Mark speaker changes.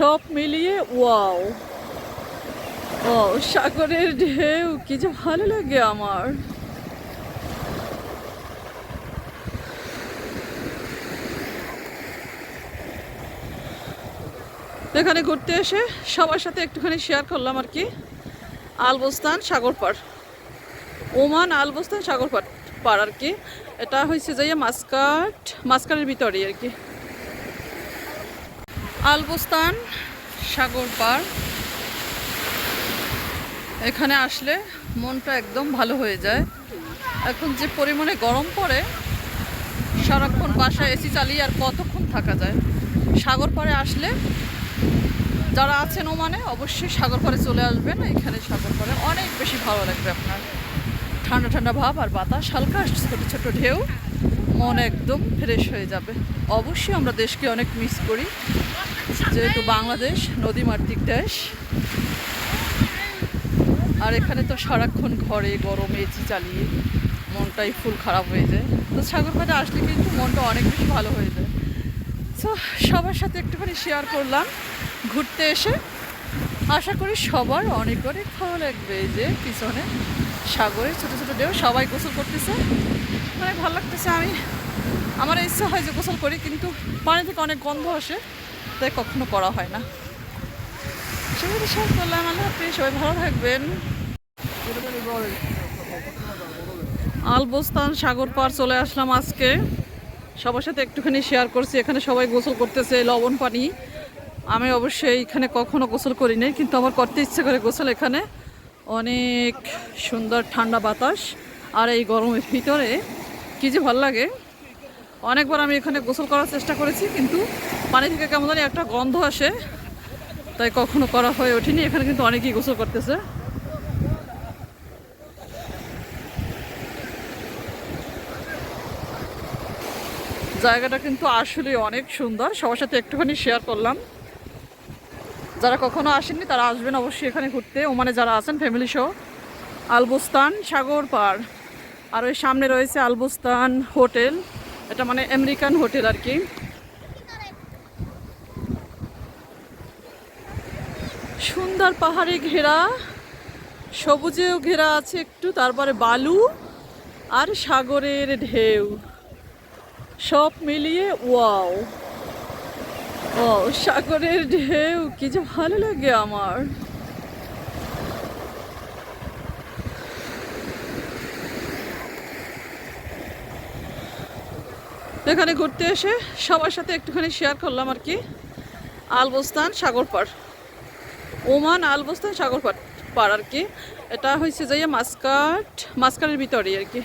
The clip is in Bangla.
Speaker 1: সব মিলিয়ে, ওয়াও। ও সাগরের ঢেউ, কি যে ভালো লাগে আমার। এখানে ঘুরতে এসে সবার সাথে একটুখানি শেয়ার করলাম আর কি। আলবস্তান সাগর পাড়। ওমান আলবস্তান সাগর পাড় পাড় আর কি। এটা হয়েছে যাইয়া মাসকাট মাসকাটের ভিতরে আর কি। আলবস্তান সাগর পাড় এখানে আসলে মনটা একদম ভালো হয়ে যায়। এখন যে পরিমাণে গরম পড়ে, সারাক্ষণ বাসায় এসি চালিয়ে আর কতক্ষণ থাকা যায়? সাগর পাড়ে আসলে যারা আছেন ওমানে অবশ্যই সাগর পাড়ে চলে আসবেন। এখানে সাগর পাড়ে অনেক বেশি ভালো লাগবে আপনার। ঠান্ডা ঠান্ডা ভাব আর বাতাস, হালকা ছোটো ছোটো ঢেউ, মন একদম ফ্রেশ হয়ে যাবে। অবশ্যই আমরা দেশকে অনেক মিস করি। যেহেতু বাংলাদেশ নদীমাতৃক দেশ আর এখানে তো সারাক্ষণ ঘরে গরমে এসি চালিয়ে মনটাই ফুল খারাপ হয়ে যায়। তো সাগর পাড়ে আসলে কিন্তু মনটা অনেক বেশি ভালো হয়ে যায়। তো সবার সাথে একটুখানি শেয়ার করলাম ঘুরতে এসে। আশা করি সবার অনেক অনেক ভালো লাগবে যে পিছনে সাগরে ছোটো ছোটো ঢেউ, সবাই গোসল করতেছে। অনেক ভালো লাগতেছে, আমি আমার ইচ্ছা হয় যে গোসল করি, কিন্তু পানি থেকে অনেক গন্ধ আসে। তাই কখনো করা হয় না। সবাই শেয়ার করলাম আল্লাহ সবাই ভালো থাকবেন। আলবস্তান সাগর পার চলে আসলাম আজকে। সবার সাথে একটুখানি শেয়ার করছি, এখানে সবাই গোসল করতেছে, লবণ পানি। আমি অবশ্যই এখানে কখনো গোসল করি নাই, কিন্তু আমার করতে ইচ্ছে করে গোসল এখানে। অনেক সুন্দর ঠান্ডা বাতাস আর এই গরমের ভিতরে। কী যে ভালো লাগে। অনেকবার আমি এখানে গোসল করার চেষ্টা করেছি, কিন্তু পানি থেকে কেমন জানি একটা গন্ধ আসে, তাই কখনো করা হয়ে ওঠেনি। এখানে কিন্তু অনেকেই গোসল করতেছে। জায়গাটা কিন্তু আসলে অনেক সুন্দর। সবার সাথে একটুখানি শেয়ার করলাম। যারা কখনো আসেননি, তারা আসবেন অবশ্যই এখানে ঘুরতে। ওমানে যারা আছেন ফ্যামিলি সহ আলবস্তান সাগর পাড় আর ওই সামনে রয়েছে আলবুস্তান হোটেল। এটা মানে আমেরিকান হোটেল আর কি। সুন্দর পাহাড়ে ঘেরা, সবুজেও ঘেরা আছে একটু, তারপরে বালু আর সাগরের ঢেউ। সব মিলিয়ে ওয়াও। ও সাগরের ঢেউ, কি যে ভালো লাগে আমার। এখানে ঘুরতে এসে সবার সাথে একটুখানি শেয়ার করলাম আর কি। আলবস্তান সাগর পাড় ওমান আলবস্তান সাগর পাড় আর কি? এটা হয়েছে যাইয়া মাসকাট মাসকাটের ভিতরে আর কি।